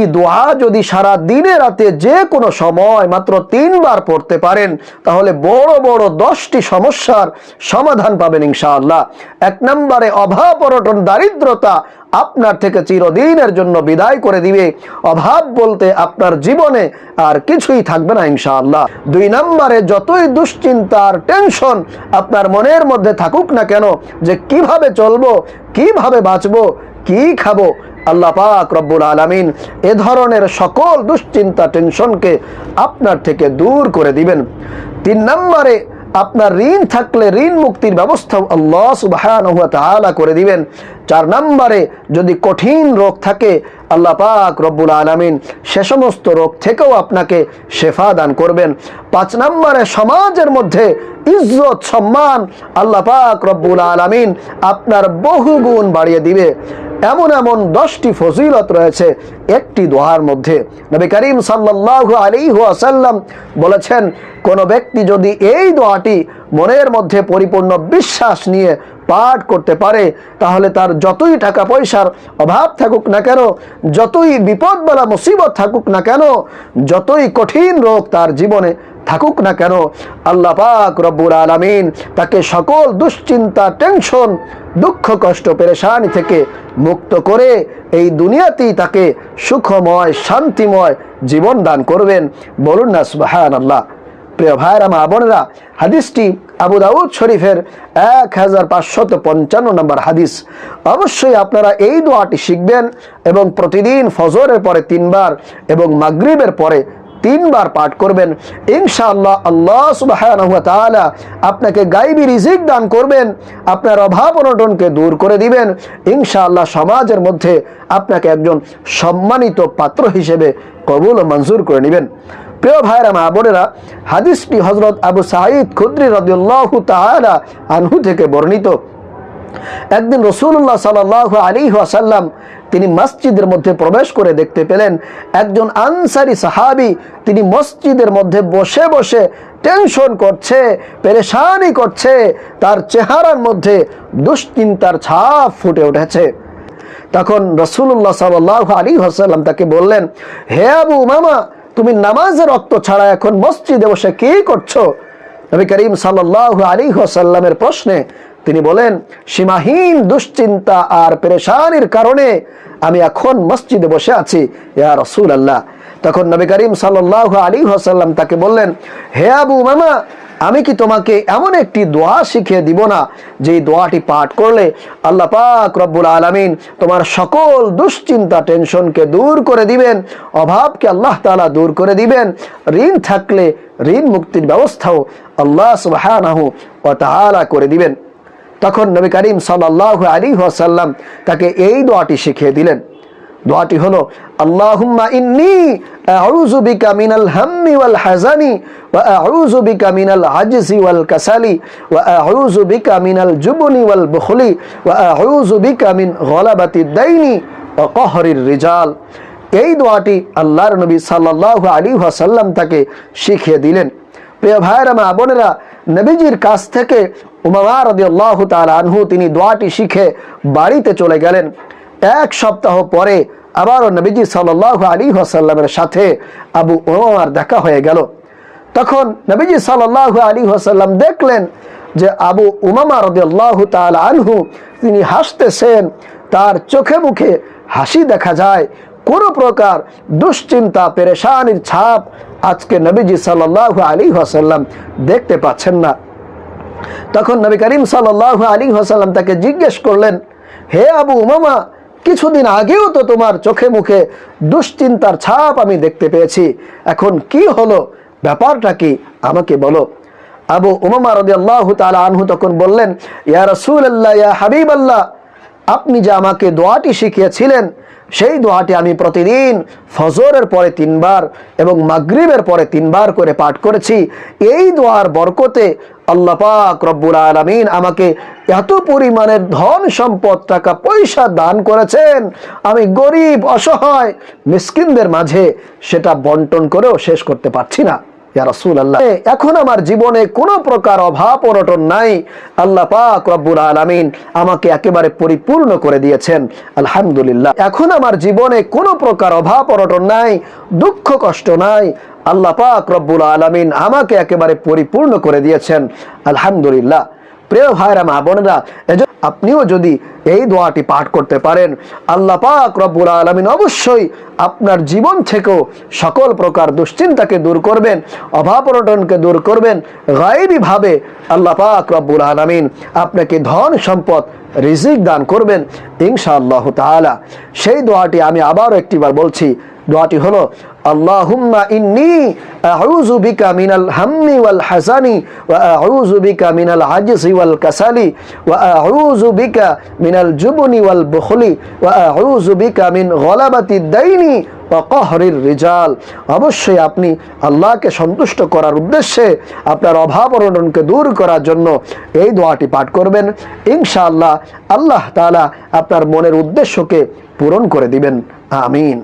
একটি দোয়া যদি সারা দিনে রাতে যে কোনো সময় মাত্র তিনবার পড়তে পারেন, তাহলে বড় বড় দশটি সমস্যার সমাধান পাবেন ইনশাআল্লাহ। এক নম্বরে অভাব অনটন, দারিদ্রতা আপনার থেকে চিরদিনের জন্য বিদায় করে দিবে। অভাব বলতে আপনার জীবনে আর কিছুই থাকবে না ইনশাআল্লাহ। দুই নম্বরে যতই দুশ্চিন্তার টেনশন আপনার মনের মধ্যে থাকুক না কেন, যে কীভাবে চলবো, কীভাবে বাঁচবো, কি খাব আল্লাহ পাক রব্বুল আলামিন এ ধরনের সকল দুশ্চিন্তা, টেনশনকে আপনার থেকে দূর করে দিবেন। তিন নম্বরে, আপনার ঋণ থাকলে ঋণ মুক্তির ব্যবস্থাও আল্লাহ সুবহানাহু ওয়া তাআলা করে দিবেন। চার নম্বরে, যদি কঠিন রোগ থাকে, আল্লাহ পাক রব্বুল আলামিন সে সমস্ত রোগ থেকেও আপনাকে শেফা দান করবেন। পাঁচ নম্বরে, সমাজের মধ্যে ইজ্জত, সম্মান আল্লাহ পাক রব্বুল আলামিন আপনার বহুগুণ বাড়িয়ে দিবে। এমন এমন দশটি ফজিলত রয়েছে একটি দোহার মধ্যে। নবী করিম সাল্লাল্লাহু আলাইহি ওয়াসাল্লাম বলেছেন, কোন ব্যক্তি যদি এই দোয়াটি মনের মধ্যে পরিপূর্ণ বিশ্বাস নিয়ে পাঠ করতে পারে, তাহলে তার যতই টাকা পয়সার অভাব থাকুক না কেন, যতই বিপদ বলা মুসিবত থাকুক না কেন, যতই কঠিন রোগ তার জীবনে থাকুক না কেন, আল্লাহ পাক রব্বুল আলামিন তাকে সকল দুশ্চিন্তা, টেনশন, দুঃখ, কষ্ট, পেরেশানি থেকে মুক্ত করে এই দুনিয়াতেই তাকে সুখময়, শান্তিময় জীবন দান করবেন। বলুন না সুবাহান আল্লাহ প্রিয় ভাইরা মা বোনেরা, হাদিসটি আবু দাউদ শরীফের এক হাজার পাঁচশত পঞ্চান্ন নম্বর হাদিস। অবশ্যই আপনারা এই দোয়াটি শিখবেন এবং প্রতিদিন ফজরের পরে তিনবার এবং মাগরিবের পরে তিনবার পাঠ করবেন। ইনশাআল্লাহ আল্লাহ তাআলা আপনাকে গাইবি রিজিক দান করবেন, আপনার অভাব অনটনকে দূর করে দিবেন। ইনশাআল্লাহ সমাজের মধ্যে আপনাকে একজন সম্মানিত পাত্র হিসেবে কবুল ও মঞ্জুর করে নেবেন। প্রিয় ভাইরা মা বোনেরা, হাদিসটি হজরত আবু সাঈদ খুদ্রি রদিউল্লাহ তাআলা আনহু থেকে বর্ণিত। একদিন রসুল্লাহ সাল আলী আসাল্লাম তিনি মসজিদের মধ্যে প্রবেশ করে দেখতে পেলেন একজন আনসারি সাহাবি। তিনি মসজিদের মধ্যে বসে বসে টেনশন করছে, পেরেশানি করছে, তার চেহারার মধ্যে দুশ্চিন্তার ছাপ ফুটে উঠেছে। তখন রসুল্লাহ সাল্লাহ আলী হাসাল্লাম তাকে বললেন, হে আবু মামা তুমি নামাজের রক্ত ছাড়া এখন মসজিদে বসে কি করছ? নবী করিম সাল্লাহ আলী হাসাল্লামের প্রশ্নে তিনি বলেন, সীমাহীন দুশ্চিন্তা আর পেরেশানির কারণে আমি এখন মসজিদে বসে আছি, ইয়া রসুল আল্লাহ তখন নবী করিম সাল্লাহ আলী হাসাল্লাম তাকে বললেন, হে আবু মামা আমি কি তোমাকে এমন একটি দোয়া শিখিয়ে দিব না যে দোয়াটি পাঠ করলে আল্লাহ পাক রব্বুল আলমিন তোমার সকল দুশ্চিন্তা, টেনশনকে দূর করে দিবেন, অভাবকে আল্লাহ তালা দূর করে দিবেন, ঋণ থাকলে ঋণ মুক্তির ব্যবস্থাও আল্লাহ সুবাহ করে দিবেন। তখন নবী করিম সাল্লাহ আলী ওয়াসাল্লাম তাকে এই দোয়াটি শিখিয়ে দিলেন। দোয়াটি হলো, আল্লাহুম্মা ইন্নি হাজানি ওয়াল কাসালি ওয়াল রিজাল। এই দোয়াটি আল্লাহর নবী সাল্লাল্লাহু আলাইহি ওয়াসাল্লাম তাকে শিখিয়ে দিলেন। প্রিয় ভাইয়েরা, মা বোনেরা, নবীজির কাছ থেকে উমামা রাদিয়াল্লাহু তাআলা আনহু তিনি দোয়াটি শিখে বাড়িতে চলে গেলেন। এক সপ্তাহ পরে আবারও নবীজি সাল্লাল্লাহু আলাইহি ওয়াসাল্লামের সাথে আবু উমামার দেখা হয়ে গেল। তখন নবীজি সাল্লাল্লাহু আলাইহি ওয়াসাল্লাম দেখলেন যে আবু উমামা রাদিয়াল্লাহু তাআলা আনহু তিনি হাসতেছেন, তার চোখে মুখে হাসি দেখা যায়। কোনো প্রকার দুশ্চিন্তা, পেরেশানির ছাপ আজকে নবীজি সাল্লাহ আলী হাসাল্লাম দেখতে পাচ্ছেন না। তখন নবী করিম সাল্লাহ আলী হাসাল্লাম তাকে জিজ্ঞেস করলেন, হে আবু উমামা, কিছুদিন আগেও তো তোমার চোখে মুখে দুশ্চিন্তার ছাপ আমি দেখতে পেয়েছি। এখন কি হলো? ব্যাপারটা কি? আমাকে বলো। আবু উমামা রদি আল্লাহ তালা আনহু তখন বললেন, ইয়া রসুল আল্লাহ ইয়া হাবিব আল্লাহ আপনি যে আমাকে দোয়াটি শিখিয়েছিলেন, সেই দোয়াটি আমি প্রতিদিন ফজরের পরে তিনবার এবং মাগরিবের পরে তিনবার করে পাঠ করেছি। এই দোয়ার বরকতে আল্লাহ পাক রব্বুল আলমিন আমাকে এত পরিমাণের ধন সম্পদ, টাকা, পয়সা দান করেছেন। আমি গরিব, অসহায়, মিসকিনদের মাঝে সেটা বন্টন করেও শেষ করতে পারছি না। এখন আমার জীবনে কোনো প্রকার অভাব অনটন নাই। আল্লাহ পাক রব্বুল আলমিন আমাকে একেবারে পরিপূর্ণ করে দিয়েছেন। আলহামদুলিল্লাহ। এখন আমার জীবনে কোনো প্রকার অভাব অনটন নাই, দুঃখ কষ্ট নাই। আল্লাহ পাক রব্বুল আলমিন আমাকে একেবারে পরিপূর্ণ করে দিয়েছেন। আলহামদুলিল্লাহ। প্রিয় ভাইরা, মা বোনেরা আপনিও যদি এই দোয়াটি পাঠ করতে পারেন, আল্লাহ পাক রব্বুল আলমিন অবশ্যই আপনার জীবন থেকেও সকল প্রকার দুশ্চিন্তাকে দূর করবেন, অভাব অনটনকে দূর করবেন গায়েবীভাবে আল্লাহ পাক রব্বুল আলমিন আপনাকে ধন সম্পদ, রিজিক দান করবেন ইনশাআল্লাহ তাআলা। সেই দোয়াটি আমি আবারও একটিবার বলছি দোয়াটি হলো, আল্লাহুম্মা ইন্নি আউযু বিকা মিনাল হাম্মি ওয়াল হাসানি ওয়া আউযু বিকা মিনাল আজজি ওয়াল কাসালি ওয়া আউযু বিকা মিনাল জুবনি ওয়াল বুখলি ওয়া আউযু বিকা মিন গলাবাতি দাইনি ওয়া কহরির রিজাল। অবশ্যই আপনি আল্লাহকে সন্তুষ্ট করার উদ্দেশ্যে আপনার অভাব অনটনকে দূর করার জন্য এই দোয়াটি পাঠ করবেন। ইনশাআল্লাহ আল্লাহ তাআলা আপনার মনের উদ্দেশ্যকে পূরণ করে দিবেন। আমিন।